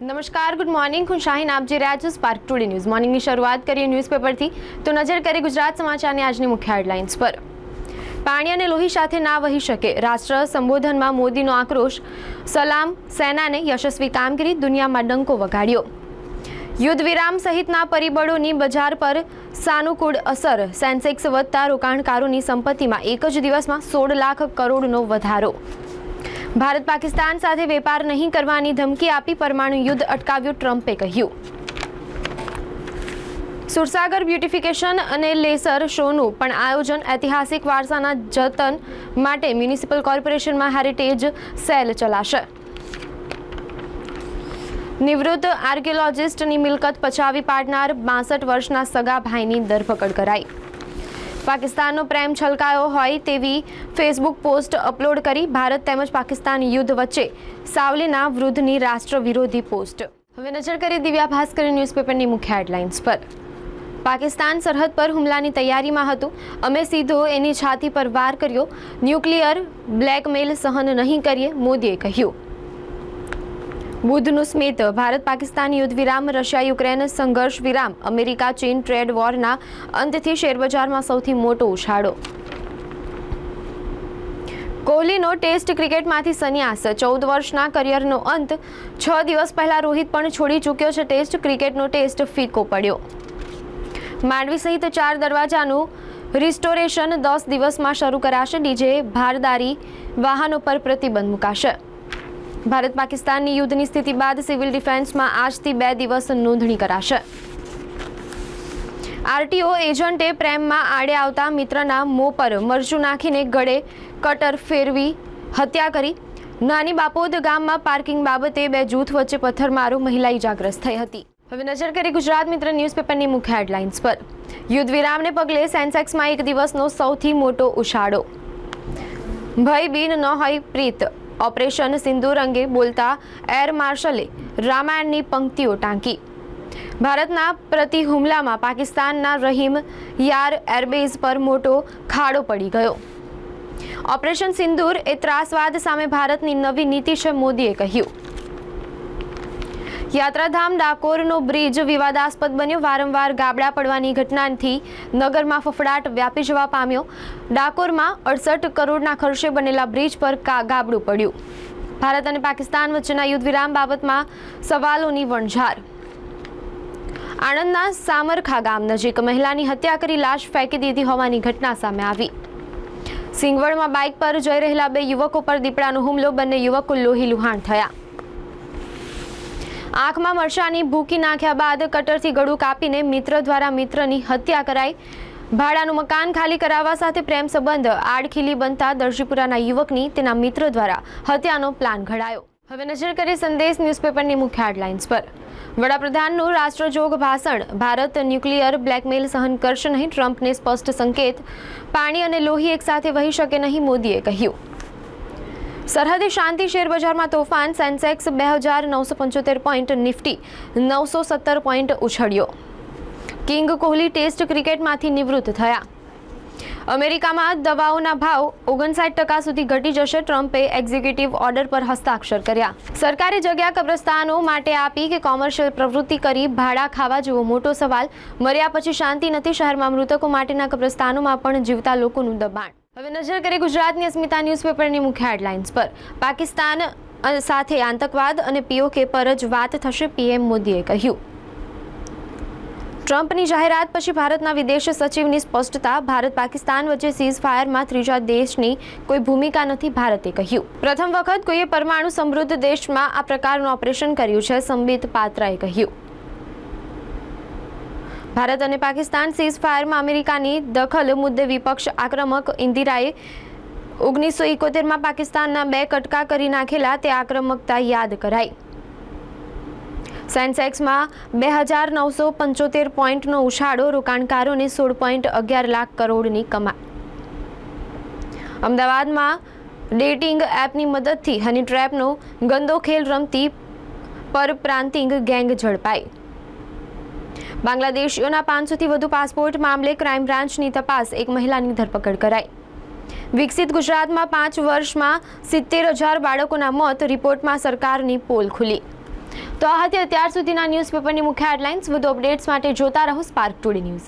નમસ્કાર, good morning. હું શાહીન આપ જે રહ્યા છો સ્પાર્ક ટુડે ન્યૂઝ. મોર્નિંગની શરૂઆત કરીએ ન્યૂઝપેપરથી તો નજર કરીએ ગુજરાત સમાચારની આજની મુખ્ય હેડલાઇન્સ પર. પાણી અને લોહી સાથે ના વહી શકે. રાષ્ટ્ર સંબોધનમાં મોદીનો આક્રોશ. સલામ સેનાને યશસ્વી કામગીરી દુનિયામાં ડંકો વગાડ્યો. યુદ્ધ વિરામ સહિતના પરિબળોની બજાર પર સાનુકૂળ અસર. સેન્સેક્સ વધતા રોકાણકારોની સંપત્તિમાં એક જ દિવસમાં સોળ લાખ કરોડનો વધારો. ભારત પાકિસ્તાન સાથે વેપાર નહીં કરવાની ધમકી આપી પરમાણુ યુદ્ધ અટકાવ્યું ટ્રમ્પે કહ્યું. સુરસાગર બ્યુટિફિકેશન અને લેસર શોનું પણ આયોજન ઐતિહાસિક વારસાના જતન માટે મ્યુનિસિપલ કોર્પોરેશનમાં હેરિટેજ સેલ ચલાશે. નિવૃત્ત આર્કિયોલોજિસ્ટની મિલકત પચાવી પાડનાર બાસઠ વર્ષના સગા ભાઈની ધરપકડ કરાઈ. પાકિસ્તાનનો પ્રેમ છલકાયો હોય તેવી ફેસબુક પોસ્ટ અપલોડ કરી ભારત તેમજ પાકિસ્તાન યુદ્ધ વચ્ચે સાવલીના વૃદ્ધની રાષ્ટ્ર વિરોધી પોસ્ટ. હવે નજર કરીએ દિવ્યા ભાસ્કર ન્યૂઝપેપરની મુખ્ય હેડલાઇન્સ પર. પાકિસ્તાન સરહદ પર હુમલાની તૈયારીમાં હતું. અમે સીધો એની છાતી પર વાર કર્યો. ન્યુક્લિયર બ્લેકમેલ સહન નહીં કરીએ, મોદીએ કહ્યું. બુધનું સ્મિત. ભારત પાકિસ્તાન યુદ્ધ વિરામ, રશિયા યુક્રેન સંઘર્ષ વિરામ, અમેરિકા ચીન ટ્રેડ વોરના અંતથી શેરબજારમાં સૌથી મોટો ઉછાળો. કોહલીનો ટેસ્ટ ક્રિકેટમાંથી સંન્યાસ. ચૌદ વર્ષના કરિયરનો અંત. છ દિવસ પહેલા રોહિત પણ છોડી ચૂક્યો છે ટેસ્ટ. ક્રિકેટનો ટેસ્ટ ફીકો પડ્યો. માંડવી સહિત ચાર દરવાજાનું રિસ્ટોરેશન દસ દિવસમાં શરૂ કરાશે. ડીજે, ભારદારી વાહનો પર પ્રતિબંધ મુકાશે. ભારત પાકિસ્તાનની યુદ્ધની સ્થિતિ બાદ સિવિલ ડિફેન્સમાં આજથી બે દિવસ નોંધણી કરાશે. આરટીઓ એજન્ટે પ્રેમમાં આડે આવતા મિત્રના મોં પર મરચું નાખીને ગળે કટર ફેરવી હત્યા કરી. નાની બાપોદ ગામમાં પાર્કિંગ બાબતે બે જૂથ વચ્ચે પથ્થરમારો મહિલા ઇજાગ્રસ્ત થઈ હતી. હવે નજર કરી ગુજરાત મિત્ર ન્યૂઝપેપરની મુખ્ય હેડલાઇન્સ પર. યુદ્ધ વિરામને પગલે સેન્સેક્સમાં એક દિવસનો સૌથી મોટો ઉછાળો. ભય બિન ન હોય પ્રીત. ઓપરેશન સિંદૂર અંગે બોલતા એર માર્શલે રામાયણની પંક્તિઓ ટાંકી. ભારતના પ્રતિ હુમલામાં પાકિસ્તાનના રહીમ યાર એરબેઝ પર મોટો ખાડો પડી ગયો. ઓપરેશન સિંદૂર એ ત્રાસવાદ સામે ભારતની નવી નીતિ છે, મોદીએ કહ્યું. યાત્રાધામ ડાકોરનો બ્રિજ વિવાદાસ્પદ બન્યો. વારંવાર ગાબડા પડવાની ઘટનાથી નગરમાં ફફડાટ વ્યાપી જવા પામ્યો. ડાકોરમાં અડસઠ કરોડના ખર્ચે બનેલા બ્રિજ પર ગાબડું પડ્યું. ભારત અને પાકિસ્તાન વચ્ચેના યુદ્ધ વિરામ બાબતમાં સવાલોની વણઝાર. આણંદના સામરખા ગામ નજીક મહિલાની હત્યા કરી લાશ ફેંકી દીધી હોવાની ઘટના સામે આવી. સિંગવડમાં બાઇક પર જઈ રહેલા બે યુવકો પર દીપડાનો હુમલો. બંને યુવકો લોહી લુહાણ થયા. આંખમાં મરચાની ભૂકી નાખ્યા બાદ કટરથી ગળું કાપીને મિત્ર દ્વારા મિત્રની હત્યા કરાઈ. ભાડાનું મકાન ખાલી કરાવવા સાથે પ્રેમ સંબંધ આડખીલી બનતા દરજીપુરાના યુવકની તેના મિત્ર દ્વારા હત્યાનો પ્લાન ઘડાયો. હવે નજર કરીએ સંદેશ ન્યૂઝપેપરની મુખ્ય હેડલાઇન્સ પર. વડાપ્રધાનનું રાષ્ટ્રજોગ ભાષણ, ભારત ન્યુક્લિયર બ્લેકમેલ સહન કરશે નહીં, ટ્રમ્પને સ્પષ્ટ સંકેત, પાણી અને લોહી એકસાથે વહી શકે નહીં, મોદીએ કહ્યું. સરહદે શાંતિ શેરબજારમાં તોફાન, સેન્સેક્સ બે હજાર નવસો પંચોતેર પોઈન્ટ નિફ્ટી, નવસો સત્તર પોઈન્ટ ઉછળ્યો. કિંગ કોહલી ટેસ્ટ ક્રિકેટમાંથી નિવૃત્ત થયા. અમેરિકામાં દવાઓના ભાવ ઓગણસાઠ ટકા સુધી ઘટી જશે, ટ્રમ્પે એક્ઝિક્યુટિવ ઓર્ડર પર હસ્તાક્ષર કર્યા. સરકારે જગ્યા કબ્રસ્તાનો માટે આપી કે કોમર્શિયલ પ્રવૃત્તિ કરી ભાડા ખાવા જેવો મોટો સવાલ, મર્યા પછી શાંતિ નથી શહેરમાં મૃતકો માટેના કબ્રસ્તાનોમાં પણ જીવતા લોકોનું દબાણ. હવે નજર કરીએ ગુજરાતની અસ્મિતા ન્યૂઝપેપરની મુખ્ય હેડલાઇન્સ પર. પાકિસ્તાન સાથે આતંકવાદ અને પીઓકે પર જ વાત થશે પીએમ મોદીએ કહ્યું. ટ્રમ્પની જાહેરાત પછી ભારતના વિદેશ સચિવની સ્પષ્ટતા, ભારત પાકિસ્તાન વચ્ચે સીઝ ફાયરમાં ત્રીજા દેશની કોઈ ભૂમિકા નથી ભારતે કહ્યું. પ્રથમ વખત કોઈએ પરમાણુ સમૃદ્ધ દેશમાં આ પ્રકારનું ઓપરેશન કર્યું છે, સંબિત પાત્રાએ કહ્યું. ભારત અને પાકિસ્તાન સીઝ ફાયરમાં અમેરિકાની દખલ મુદ્દે વિપક્ષ આક્રમક ઇન્દિરાએ ઓગણીસો એકોતેરમાં પાકિસ્તાનના બે કટકા કરી નાખેલા તે આક્રમકતા યાદ કરાઈ. સેન્સેક્સમાં બે હજાર નવસો પંચોતેર પોઈન્ટનો ઉછાળો, રોકાણકારોને સોળ પોઈન્ટ અગિયાર લાખ કરોડની કમાઈ. અમદાવાદમાં ડેટિંગ એપની મદદથી હની ટ્રેપનો ગંદો ખેલ રમતી પરપ્રાંતિંગ ગેંગ ઝડપાઈ. બાંગ્લાદેશીઓના પાંચસોથી વધુ પાસપોર્ટ મામલે ક્રાઇમ બ્રાન્ચની તપાસ એક મહિલાની ધરપકડ કરાઈ. વિકસિત ગુજરાતમાં પાંચ વર્ષમાં સિત્તેર હજાર બાળકોના મોત રિપોર્ટમાં સરકારની પોલ ખુલી. તો આ હતી અત્યાર સુધીના ન્યૂઝપેપરની મુખ્ય હેડલાઇન્સ. વધુ અપડેટ્સ માટે જોતા રહો સ્પાર્ક ટુડે ન્યૂઝ.